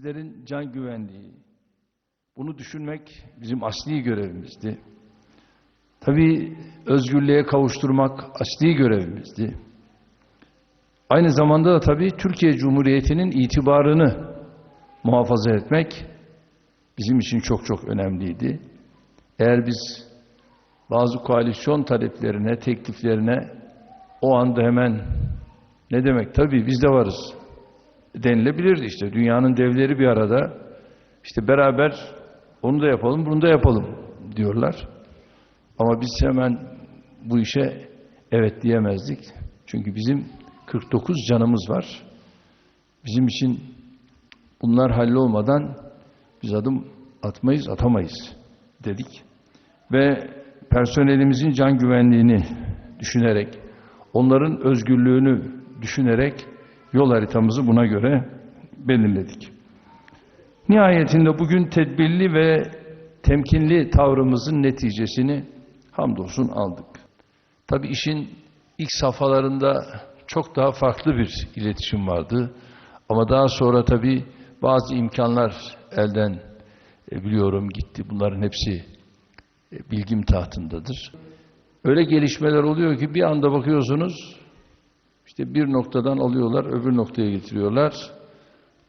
sizlerin can güvenliği. Bunu düşünmek bizim asli görevimizdi. Tabii özgürlüğe kavuşturmak asli görevimizdi. Aynı zamanda da tabii Türkiye Cumhuriyeti'nin itibarını muhafaza etmek bizim için çok çok önemliydi. Eğer biz bazı koalisyon taleplerine, tekliflerine o anda hemen ne demek? Tabii biz de varız denilebilirdi işte. Dünyanın devleri bir arada işte beraber onu da yapalım, bunu da yapalım diyorlar. Ama biz hemen bu işe evet diyemezdik. Çünkü bizim 49 canımız var. Bizim için bunlar hallolmadan biz adım atmayız, atamayız dedik. Ve personelimizin can güvenliğini düşünerek, onların özgürlüğünü düşünerek yol haritamızı buna göre belirledik. Nihayetinde bugün tedbirli ve temkinli tavrımızın neticesini hamdolsun aldık. Tabi işin ilk safhalarında çok daha farklı bir iletişim vardı. Ama daha sonra tabi bazı imkanlar elden e, biliyorum gitti. Bunların hepsi e, bilgim tahtındadır. Öyle gelişmeler oluyor ki bir anda bakıyorsunuz işte bir noktadan alıyorlar, öbür noktaya getiriyorlar.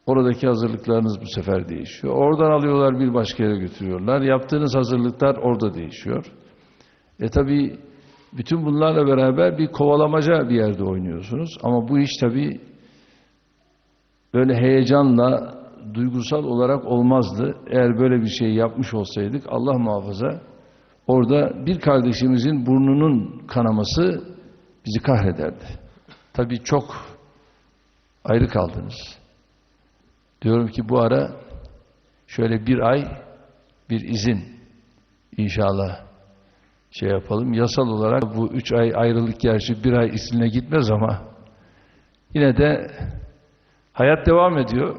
Oradaki hazırlıklarınız bu sefer değişiyor. Oradan alıyorlar bir başka yere götürüyorlar. Yaptığınız hazırlıklar orada değişiyor. E tabi bütün bunlarla beraber bir kovalamaca bir yerde oynuyorsunuz. Ama bu iş tabi böyle heyecanla, duygusal olarak olmazdı. Eğer böyle bir şey yapmış olsaydık Allah muhafaza orada bir kardeşimizin burnunun kanaması bizi kahrederdi. Tabii çok ayrı kaldınız. Diyorum ki bu ara şöyle bir ay bir izin inşallah şey yapalım. Yasal olarak bu üç ay ayrılık gerçi bir ay izinle gitmez ama yine de hayat devam ediyor.